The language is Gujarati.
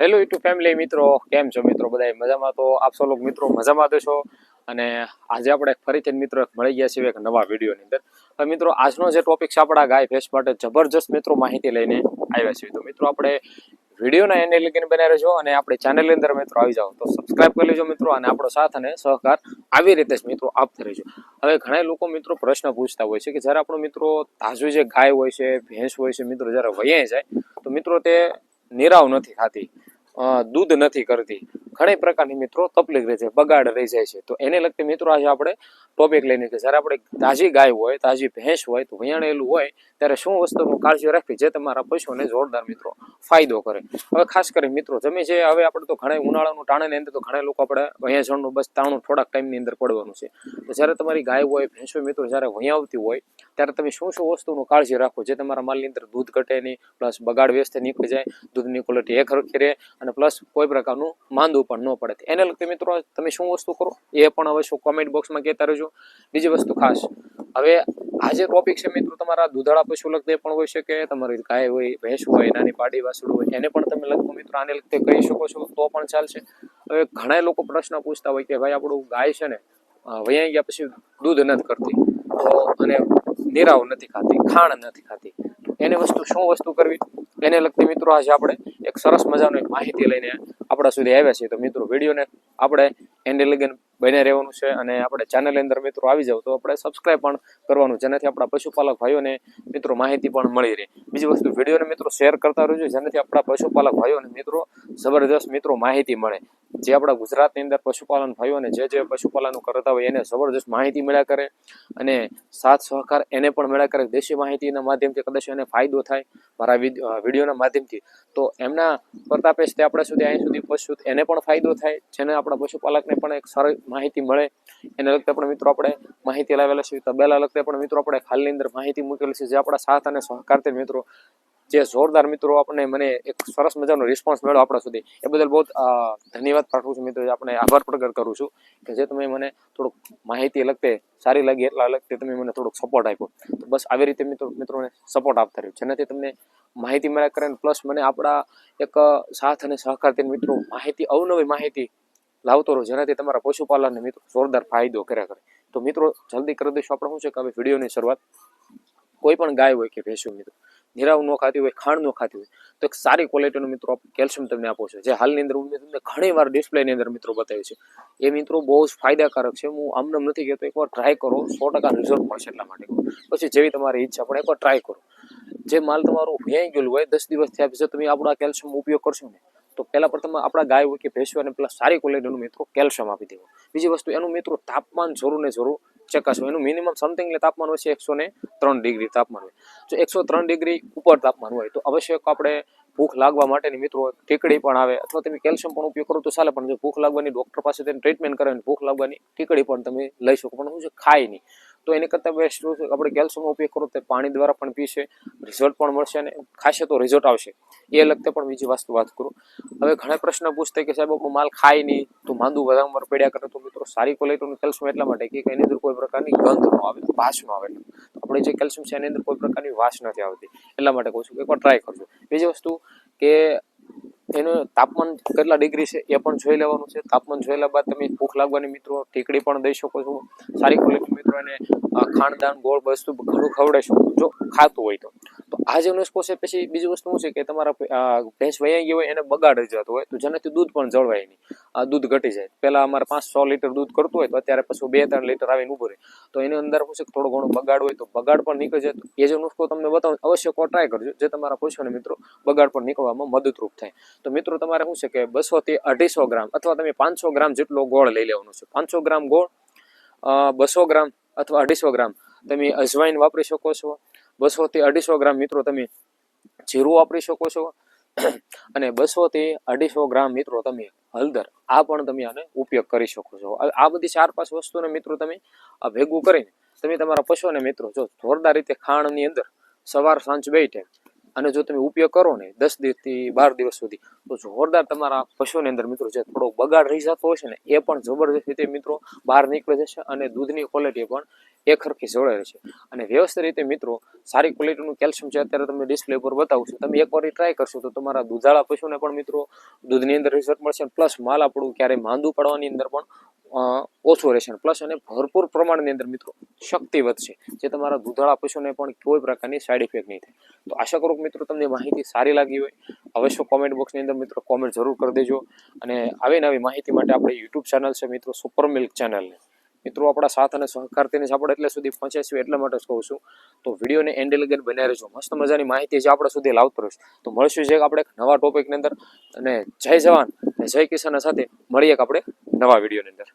હેલો યુટ્યુબ ફેમિલી મિત્રો, કેમ છો મિત્રો? બધા મજામાં? તો આપ સૌ લોકો મિત્રો મજામાં તો છો? અને આજે આપણે ફરીથી મિત્રો મળી ગયા છીએ એક નવા વિડીયોની અંદર. મિત્રો, આજનો જે ટોપિક છે આપણા ગાય ભેંસ માટે જબરજસ્ત મિત્રો માહિતી લઈને આવ્યા છીએ. તો મિત્રો, આપણે વિડીયોના એને લગીને બનાવી રહેજો અને આપણે ચેનલની અંદર મિત્રો આવી જાઓ. તો સબસ્ક્રાઇબ કરી લેજો મિત્રો અને આપણો સાથ અને સહકાર આવી રીતે જ મિત્રો આપતા રહેજો. હવે ઘણા લોકો મિત્રો પ્રશ્ન પૂછતા હોય છે કે જ્યારે આપણો મિત્રો તાજું જે ગાય હોય છે, ભેંસ હોય છે, મિત્રો જ્યારે વયે જાય, તો મિત્રો તે નિરાવ નથી ખાતી દૂધ નથી કરતી. ઘણી પ્રકારની મિત્રો તકલીફ રહે છે, બગાડ રહી જાય છે. તો એને લગતી મિત્રો આજે આપણે ટોપિક લઈને કે જ્યારે આપણે તાજી ગાય હોય, તાજી ભેંસ હોય, તો વૈયાણેલું હોય, ત્યારે શું વસ્તુનું કાળજી રાખવી જે તમારા પશુને જોરદાર મિત્રો ફાયદો કરે? હવે ખાસ કરી મિત્રો જમી છે હવે આપણે તો ઘણા ઉનાળાનું ટાણાની અંદર તો ઘણા લોકો આપણે વૈયાજણનું બસ તાણું થોડાક ટાઈમની અંદર પડવાનું છે. તો જ્યારે તમારી ગાય હોય, ભેંસ મિત્રો જ્યારે વૈયા આવતી હોય, ત્યારે તમે શું શું વસ્તુનું કાળજી રાખો જે તમારા માલની અંદર દૂધ ઘટે નહીં પ્લસ બગાડ વ્યસ્ત નીકળી જાય, દૂધની ક્વોલિટી એક રખી રહે અને પ્લસ કોઈ પ્રકારનું માંદું પણ ન પડે. એને લગતી મિત્રો, તમે શું વસ્તુ કરો? એ પણ હવે શું કોમેન્ટ બોક્સમાં કહેતા રહેજો. બીજી વસ્તુ ખાસ. હવે આ જે ટોપિક છે મિત્રો, તમારા દૂધાળા પશુ લગતે પણ હોઈ શકે, તમારી ગાય હોય, ભેંસ હોય, નાની પાડી વાસળું હોય, એને પણ તમે લગતું મિત્રો આને લગતે કહી શકો છો, તો પણ ચાલશે. હવે ઘણા લોકો પ્રશ્ન પૂછતા હોય કે ભાઈ આપણું ગાય છે ને વૈયા ગયા પછી દૂધ નથી કરતી. અને નિરાવ નથી ખાતી ખાણ નથી ખાતી. એને વસ્તુ શું વસ્તુ કરવી? એને લગતી મિત્રો આજે આપણે એક સરસ મજાનો માહિતી લઈને આપણા સુધી આવ્યા છીએ. તો મિત્રો, વિડીયોને આપણે એને લગન બને રહેવાનું છે અને આપણે ચેનલ અંદર મિત્રો આવી જાવ તો આપણે સબસ્ક્રાઇબ પણ કરવાનું જેનાથી આપણા પશુપાલક ભાઈઓને મિત્રો માહિતી પણ મળી રહે. બીજી વસ્તુ, વિડીયોને મિત્રો શેર કરતા રહેજો. જેનાથી આપણા પશુપાલક ભાઈઓને મિત્રો જબરદસ્ત મિત્રો માહિતી મળે. જે આપણા ગુજરાતની અંદર પશુપાલન ભાઈઓને જે જે પશુપાલન કરતા હોય એને જબરજસ્ત માહિતી મળ્યા કરે અને સાથ સહકાર એને પણ મળ્યા કરે દેશી માહિતીના માધ્યમથી કદાચ એને ફાયદો થાય મારા વિડીયોના માધ્યમથી. તો એમના પ્રતાપે તે આપણા સુધી અહીં સુધી પહોંચશું એને પણ ફાયદો થાય, જેને આપણા પશુપાલકને પણ એક સારી માહિતી મળે. એને લગતા પણ મિત્રો આપણે માહિતી લાવેલા છે તબેલા લગતા પણ મિત્રો આપણે ખાલની અંદર માહિતી મૂકેલી છે જે આપણા સાથ અને સહકારથી મિત્રો જે જોરદાર મિત્રો આપણને મને એક સરસ મજાનો રિસ્પોન્સ મળ્યો આપણા સુધી. એ બદલ બહુ ધન્યવાદ પાઠવું છું મિત્રો. આપણે આભાર પ્રગટ કરું છું કે જે તમે મને થોડુંક માહિતી લગતે સારી લાગી એટલા લગતે તમે મને થોડોક સપોર્ટ આપ્યો. તો બસ આવી રીતે મિત્રો, મિત્રોને સપોર્ટ આપતા રહ્યો. જેનાથી તમને માહિતી મળ્યા કરે પ્લસ મને આપણા એક સાથ અને સહકારથી મિત્રો માહિતી, અવનવી માહિતી લાવતો રહો. જેનાથી તમારા પશુપાલનને મિત્રો જોરદાર ફાયદો કર્યા કરે. તો મિત્રો, જલ્દી કરી દઈશું આપણે. શું છે કે હવે વિડીયોની શરૂઆત. કોઈ પણ ગાય હોય કે ભેંસ મિત્રો નિરાવ ન ખાતી હોય, ખાંડ ન ખાતી હોય, તો એક સારી ક્વોલિટીનો મિત્રો કેલ્શિયમ તમને આપો છો. જે હાલની અંદર મેં તમને ઘણી વાર ડિસ્પ્લેની અંદર મિત્રો બતાવ્યું છે. એ મિત્રો બહુ જ ફાયદાકારક છે. હું આમનામ નથી કહેતો, એકવાર ટ્રાય કરો. સો ટકા રિઝલ્ટ મળશે એટલા માટે. પછી જેવી તમારી ઈચ્છા પણ એકવાર ટ્રાય કરો. જે માલ તમારું ભેંઈ ગયેલું હોય, દસ દિવસ થયા પછી તમે આપણો કેલ્શિયમ ઉપયોગ કરશો ને, તો પહેલા તમે આપણા ગાય હોય કે ભેંસ હોય અને પેલા સારી ક્વોલિટીનું મિત્રો કેલ્શિયમ આપી દેવું. બીજી વસ્તુ, એનું મિત્રો તાપમાન જરૂર ને જરૂર ચકાસવું એનું મિનિમમ સમથિંગ તાપમાન હોય છે એકસો ને ત્રણ ડિગ્રી તાપમાન હોય. જો એકસો ત્રણ ડિગ્રી ઉપર તાપમાન હોય તો અવશ્ય આપણે ભૂખ લાગવા માટેની મિત્રો ટીકડી પણ આવે અથવા તમે કેલ્શિયમ પણ ઉપયોગ કરો તો ચાલે, પણ જો ભૂખ લાગવાની ડૉક્ટર પાસે તેની ટ્રીટમેન્ટ કરે ભૂખ લાગવાની ટીકડી પણ તમે લઈ શકો. પણ શું છે ખાય નહીં તો એની કરતાં બેસ્ટ આપણે કેલ્શિયમનો ઉપયોગ કરો તો પાણી દ્વારા પણ પીશે રિઝલ્ટ પણ મળશે અને ખાશે તો રિઝલ્ટ આવશે. એ લગતે પણ બીજી વસ્તુ વાત કરું. હવે ઘણા પ્રશ્ન પૂછતા કે સાહેબ, હું માલ ખાય નહીં, તો માંદું વારંવાર પડ્યા કરે તો મિત્રો સારી ક્વોલિટીનું કેલ્શિયમ એટલા માટે કે એની અંદર કોઈ પ્રકારની ગંધ ન આવે, વાસ ન આવે. આપણે જે કેલ્શિયમ છે એની અંદર કોઈ પ્રકારની વાસ નથી આવતી. એટલા માટે કહું છું કે એકવાર ટ્રાય કરજો. બીજી વસ્તુ કે એનું તાપમાન કેટલા ડિગ્રી છે એ પણ જોઈ લેવાનું છે. તાપમાન જોયેલા બાદ તમે ભૂખ લાગવાની મિત્રો ટીકડી પણ દઈ શકો છો. સારી ક્વોલિટી મિત્રો એને ખાણદાન, ગોળ વસ્તુ ઘણું ખવડાવી શકો જો ખાતું હોય તો. આ જે નુસ્ખો છે પછી બીજી વસ્તુ શું છે કે તમારા ભેંસ વૈયા ગયો હોય એને બગાડ જતો હોય, તો જેનાથી દૂધ પણ જળવાય નહીં. આ દૂધ ઘટી જાય. પહેલાં અમારે પાંચ છ લીટર દૂધ કરતું હોય તો અત્યારે પછી બે ત્રણ લીટર આવીને ઊભું રહે. તો એની અંદર શું છે થોડો ઘણો બગાડ હોય તો બગાડ પણ નીકળી જાય એ જે નુસ્ખો તમને બતાવું, અવશ્ય કો ટ્રાય કરજો, જે તમારા પોષણ મિત્રો બગાડ પણ નીકળવામાં મદદરૂપ થાય. તો મિત્રો તમારે શું છે કે બસો થી અઢીસો ગ્રામ અથવા તમે પાંચસો ગ્રામ જેટલો ગોળ લઈ લેવાનો છે. પાંચસો ગ્રામ ગોળ બસો ગ્રામ અથવા અઢીસો ગ્રામ તમે અજવાઈન વાપરી શકો છો. બસો થી અઢીસો ગ્રામ મિત્રો તમે જીરું વાપરી શકો છો. અને બસો થી અઢીસો ગ્રામ મિત્રો તમે હળદર આ પણ તમે આને ઉપયોગ કરી શકો છો. આ બધી ચાર પાંચ વસ્તુને મિત્રો તમે ભેગું કરીને તમે તમારા પશુને મિત્રો જો જોરદાર રીતે ખાણની અંદર સવાર સાંજ બે ટાઈમ અને જો તમે ઉપયોગ કરો ને દસ દિવસથી બાર દિવસ સુધી, તો જોરદાર તમારા પશુની અંદર મિત્રો જે થોડો બગાડ રહી જતો હોય છે ને, એ પણ જબરજસ્ત રીતે મિત્રો બહાર નીકળી જશે અને દૂધની ક્વોલિટી પણ એક સરખી છે અને વ્યવસ્થિત રીતે મિત્રો સારી ક્વોલિટીનું કેલ્શિયમ છે અત્યારે તમને ડિસ્પ્લે ઉપર બતાવું છું, તમે એકવાર ટ્રાય કરશો તો તમારા દૂધાળા પશુને પણ મિત્રો દૂધની અંદર રિઝલ્ટ મળશે પ્લસ માલ આપણું ક્યારેય માંદું પડવાની અંદર પણ ઓછું રહેશે પ્લસ અને ભરપૂર પ્રમાણની અંદર મિત્રો શક્તિ વધશે. જે તમારા દૂધાળા પશુને પણ કોઈ પ્રકારની સાઈડ ઇફેક્ટ નહીં થાય. તો આશા કરું મિત્રો તમને માહિતી સારી લાગી હોય. અવશ્ય કોમેન્ટ બોક્સની અંદર મિત્રો કોમેન્ટ જરૂર કરી દેજો. અને આવી નવી માહિતી માટે આપણે યુટ્યુબ ચેનલ છે મિત્રો સુપર મિલ્ક ચેનલને મિત્રો આપણા સાથ અને સહકારથી જ આપણે એટલે સુધી પહોંચ્યા છીએ એટલા માટે જ કહું છું. તો વિડીયોને એન્ડ લગન બનાવી રહેજો. મસ્ત મજાની માહિતી જે આપણા સુધી લાવતો રહીશ. તો મળશું છે આપણે નવા ટોપિકની અંદર. અને જય જવાન અને જય કિસાન સાથે મળીએ આપણે નવા વિડીયોની અંદર.